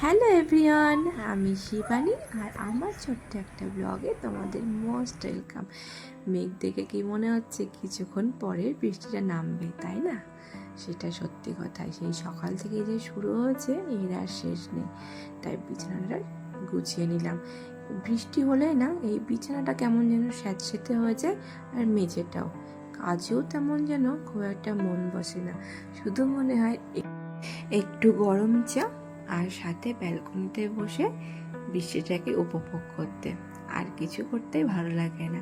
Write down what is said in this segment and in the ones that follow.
Hello everyone, আমি শিবানী আর আমার ছোট্ট একটা ব্লগে তোমাদের মোস্ট ওয়েলকাম। মেঘ দেখে কি মনে হচ্ছে, কিছুক্ষণ পরে বৃষ্টিটা নামবে, তাই না? সেটা সত্যি কথাই সেই সকাল থেকে যে শুরু হয়েছে, এর আর শেষ নেই। তাই বিছানাটা গুছিয়ে নিলাম। বৃষ্টি হলে না, এই বিছানাটা কেমন যেন স্যাঁতসেঁতে হয়ে যায় আর মেঝেটাও। কাজেও তেমন যেন খুব একটা মন বসে না। শুধু মনে হয় এক- একটু গরম চা আর সাথে ব্যালকনিতে বসে বৃষ্টিটাকে উপভোগ করতে। আর কিছু করতেই ভালো লাগে না।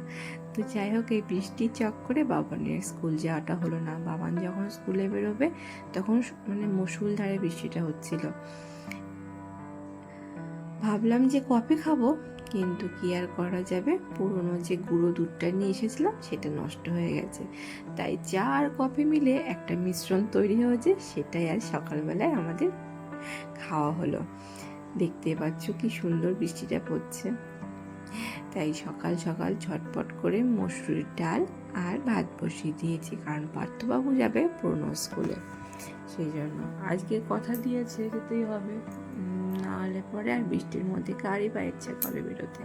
তো যাই হোক, এই বৃষ্টির চক্করে বাবানের স্কুল যাওয়াটা হলো না। বাবান যখন স্কুলে বেরোবে, তখন মানে মুসুলধারে বৃষ্টিটা হচ্ছিল। ভাবলাম যে কফি খাব, কিন্তু কি আর করা যাবে? পুরনো যে গুঁড়ো দুধটা নিয়ে এসেছিলাম, সেটা নষ্ট হয়ে গেছে। তাই চা আর কফি মিলে একটা মিশ্রণ তৈরি হয়েছে, সেটাই আজ সকালবেলায় আমাদের খাওয়া হলো। দেখতে পাচ্ছ কি সুন্দর বৃষ্টিটা পড়ছে। তাই সকাল সকাল ঝটপট করে মসুরির ডাল আর ভাত বসিয়ে দিয়েছি কারণ পার্থবাবু যাবে পুরনো স্কুলে। সেই জন্য আজকে কথা দিয়েছে যেতেই হবে। উম, না হলে পরে আর বৃষ্টির মধ্যে কারই বা ইচ্ছে করে বেরোতে।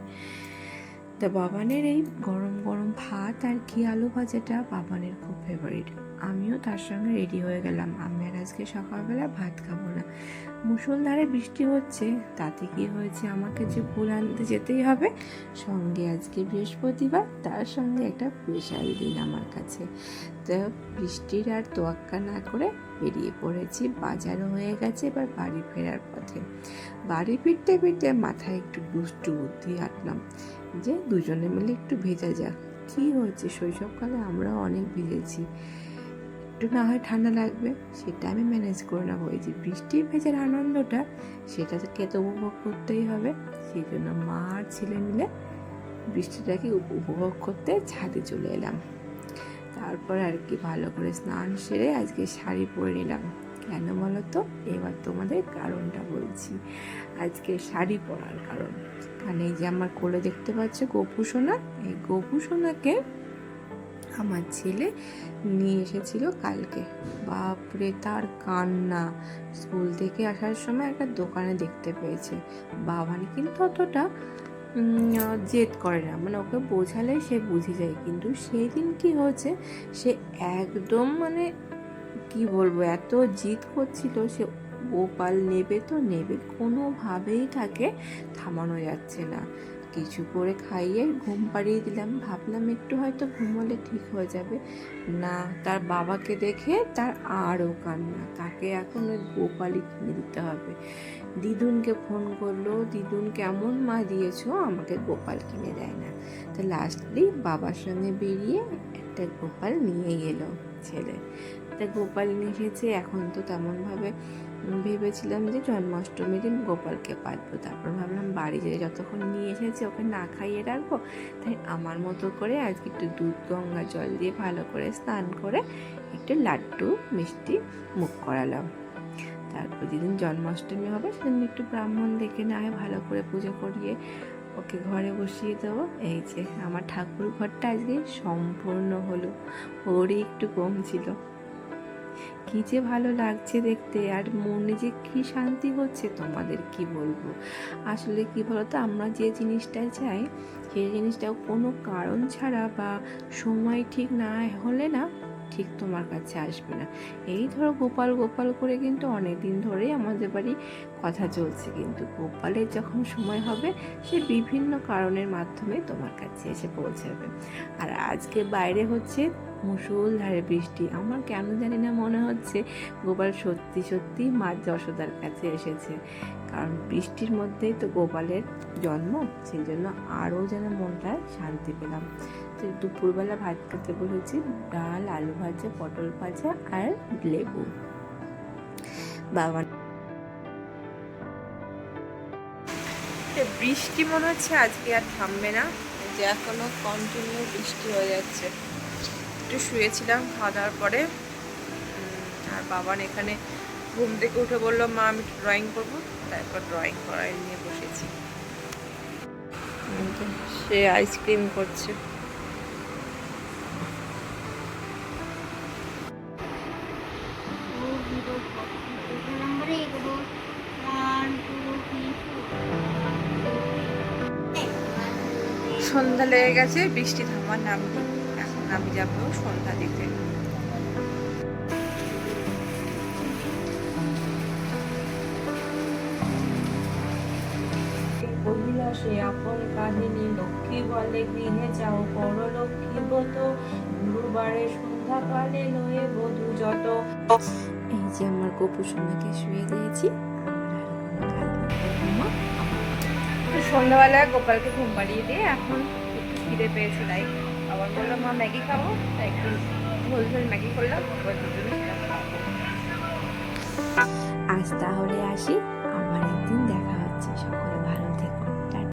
তা বাবানের এই গরম গরম ভাত আর কি আলু ভাজাটা বাবানের খুব ফেভারিট আমিও তার সঙ্গে রেডি হয়ে গেলাম। আমি আর আজকে সকালবেলা ভাত খাব না। মুসলধারে বৃষ্টি হচ্ছে, তাতে কি হয়েছে আমাকে যে ফুল আনতে যেতেই হবে? সঙ্গে আজকে বৃহস্পতিবার, তার সঙ্গে একটা স্পেশাল দিন আমার কাছে। তো বৃষ্টির আর তোয়াক্কা না করে বেরিয়ে পড়েছি। বাজারও হয়ে গেছে এবার বাড়ি ফেরার পথে। বাড়ি ফিরতে ফিরতে মাথায় একটু দুষ্টু বুদ্ধি আটলাম যে দুজনে মিলে একটু ভেজা যাক। কি হয়েছে? শৈশবকালে আমরাও অনেক ভিজেছি। একটু না হয় ঠান্ডা লাগবে, সেটা আমি ম্যানেজ করে নেব। এই যে বৃষ্টির ভেজার আনন্দটা সেটা কে তো উপভোগ করতেই হবে। সেই জন্য মা আর ছেলে মিলে বৃষ্টিটাকে উপ- উপভোগ করতে ছাদে চলে এলাম। তারপর আর কি ভালো করে স্নান সেরে আজকে শাড়ি পরে নিলাম। কেন বলো তো এবার তোমাদের কারণটা বলছি। আজকে শাড়ি পরার কারণ। কারণ এই যে আমার কোলে দেখতে পাচ্ছ গোপু সোনা, এই গোপু সোনাকে আমার ছেলে নিয়ে এসেছিল কালকে। বাপরে, তার কান্না। স্কুল থেকে আসার সময় একটা দোকানে দেখতে পেয়েছে। বাবানি কিন্তু অতটা জেদ করে না। মানে ওকে বোঝালে সে বুঝে যায়। কিন্তু সেই দিন কি হয়েছে, সে একদম মানে কি বলব, এত জিদ করছিল, সে গোপাল নেবে তো নেবে, কোনোভাবেই তাকে থামানো যাচ্ছে না। কিছু করে খাইয়ে ঘুম পাড়িয়ে দিলাম। ভাবলাম একটু হয়তো ঘুমোলে ঠিক হয়ে যাবে। না, তার বাবাকে দেখে তার আরও কান্না। তাকে এখন ওই গোপালই কিনে দিতে হবে। দিদুনকে ফোন করল, দিদুন, কেমন মা দিয়েছ? আমাকে গোপাল কিনে দেয় না। তো লাস্টলি বাবার সঙ্গে বেরিয়ে একটা গোপাল নিয়ে গেল ছেলে। তা গোপাল নিয়ে এসেছে, এখন তো তেমনভাবে ভেবেছিলাম যে জন্মাষ্টমীর দিন গোপালকে পাতবো তারপর ভাবলাম বাড়ি যেয়ে যতক্ষণ নিয়ে এসেছি ওকে না খাইয়ে রাখব। তাই আমার মতো করে আজকে একটু দুধ, গঙ্গা জল দিয়ে ভালো করে স্নান করে একটু লাড্ডু, মিষ্টি মুখ করালাম। তারপর যেদিন জন্মাষ্টমী হবে সেদিন একটু ব্রাহ্মণ দেখে না ভালো করে পুজো করিয়ে ওকে ঘরে বসিয়ে দেবো। এই যে আমার ঠাকুর ঘরটা আজকে সম্পূর্ণ হলো ওরই একটু কম ছিল। কি যে ভালো লাগছে দেখতে আর মনে যে কি শান্তি হচ্ছে তোমাদের কি বলব? আসলে কি বলতো, আমরা যে জিনিসটা চাই সেই জিনিসটাও কোনো কারণ ছাড়া বা সময় ঠিক না হলে না ঠিক তোমার কাছে আসবে না। এই ধরো গোপাল গোপাল করে কিন্তু অনেক দিন ধরেই আমাদের বাড়ি কথা চলছে। কিন্তু গোপালের যখন সময় হবে, সে বিভিন্ন কারণের মাধ্যমে তোমার কাছে এসে পৌঁছাবে। আর আজকে বাইরে হচ্ছে মুসুলধারে বৃষ্টি। আমার কেন জানি না মনে হচ্ছে গোপাল সত্যি সত্যি মা যশোদার কাছে এসেছে। কারণ বৃষ্টির মধ্যেই তো গোপালের জন্ম সেই জন্য আরও যেন মনটা শান্তি পেলাম। তো দুপুরবেলা ভাত খেতে বলেছি, ডাল, আলু ভাজা, পটল ভাজা আর লেবু। বাবা বৃষ্টি মনে হচ্ছে আজকে আর থামবে না। যে এখনও কন্টিনিউ বৃষ্টি হয়ে যাচ্ছে। একটু শুয়েছিলাম খাওয়া দাওয়ার পরে। আর বাবার এখানে ঘুম থেকে উঠে বলল মা আমি ড্রয়িং করব। তারপর ড্রয়িং করাই নিয়ে বসেছি। সে আইসক্রিম করছে। সন্ধ্যা লেগে গেছে বৃষ্টি থামার নাম আমি যাব সন্ধ্যা দিতে সে আপন কাহিনী লক্ষ্মী বলে গৃহে যাও পর লক্ষ্মী ব্রত। গুরুবারে সন্ধ্যাকালে লয়ে বধূ যত। এই যে আমার গপু সোনাকে শুয়ে দিয়েছি তো সন্ধ্যাবেলা গোপালকে ঘুম পাড়িয়ে দিয়ে এখন একটু খিদে পেয়েছে তাই। বললাম মা ম্যাগি খাব। তাই একটু ঝোল ম্যাগি করলাম আজ তাহলে আসি।